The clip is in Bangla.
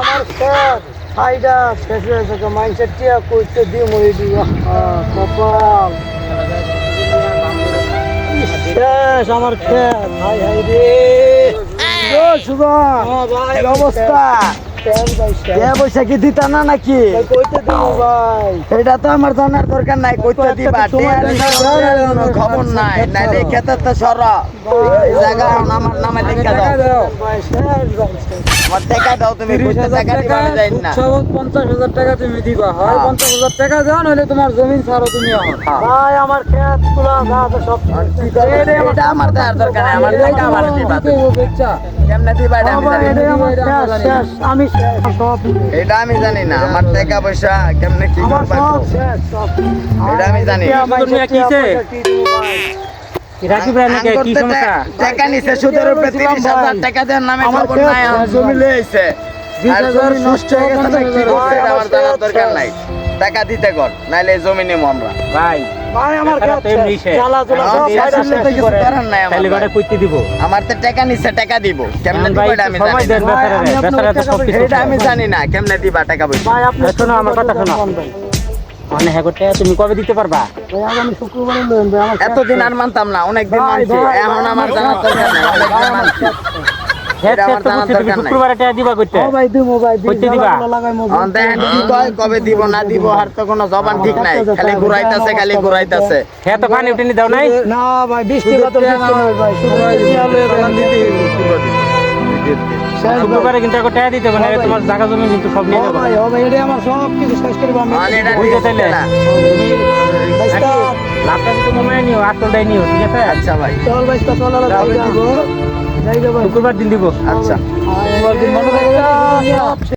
আমার স্যার ফাইডা শেষ মাইন্ডসেট টিয়া কপাল। শেষ আমার খেত হাই হাই রে। অবস্থা? দিতা না নাকি? এটা তো আমার জানার দরকার নাই কইতে দিবা। খবর নাই। নাইলে খেতে তো সর। জায়গা আমার নামে লেখা দাও। আমার টাকা দাও তুমি দিবা আমি পঞ্চাশ হাজার টাকা তুমি দিবা। হয় হ্যাঁ। পঞ্চাশ হাজার টাকা দাও নইলে তোমার জমিন ছাড়ো তুমি এখন। ভাই আমার খেত তুলা সব এটা আমার দেওয়ার দরকার আমার টাকা আমার দিবা কেমনে দিবা আমি জানি না। আমার শেষ শেষ আমি শেষ। এটা আমি জানি না। আমার টাকা পয়সা কেমনে কি করবা এটা আমি জানি কি ভাই নাকি? কি সমস্যা? টাকা নিছে সুদের উপরে তিরিশ হাজার টাকা দেওয়ার নামে খবর নাই আমার জমি লইছে বিশ আর হাজার জমি নষ্ট হয়ে গেছে কি এটা আমার জানার দরকার নাই। টাকা দিতে কর নাইলে জমি নিমু আমরা। ভাই আমার তো টাকা টাকা দিব। কেমনে আমি জানি না। কেমনে দিবা টাকা পয়সা? ভাই আপনি এই শোনো, আমার কথা শোনো। মানে হ্যাঁ তুমি কবে দিতে পারবা? আগামী শুক্রবারে এতদিন আর মানতাম না মানছি। এখন আমার জানার দরকার কবে দিব না দিব আর তো কোনো জবান ঠিক নাই। খালি ঘুরাইতাছে খালি ঘুরাইতাছে। হ্যাঁ তো পানি উঠে দাও নাই? না ভাই বৃষ্টি দিতে শুক্রবারে কিন্তু একটা টাকা দিতে হবে না তোমার জায়গা জমি কিন্তু সব নিয়ে যাবে ভাই ও ভাই এটা আমার সব কিছু শেষ করে আমি মানে বুঝতে ঠিক চাইলে না। তুমি ভাই, নাকি stop. লাভটা কিন্তু কমায় নিও আসলটাই নিও ঠিক আছে আচ্ছা ভাই চল ভাই চল শুক্রবার দিন দিব আচ্ছা শুক্রবার দিন মনে থাকে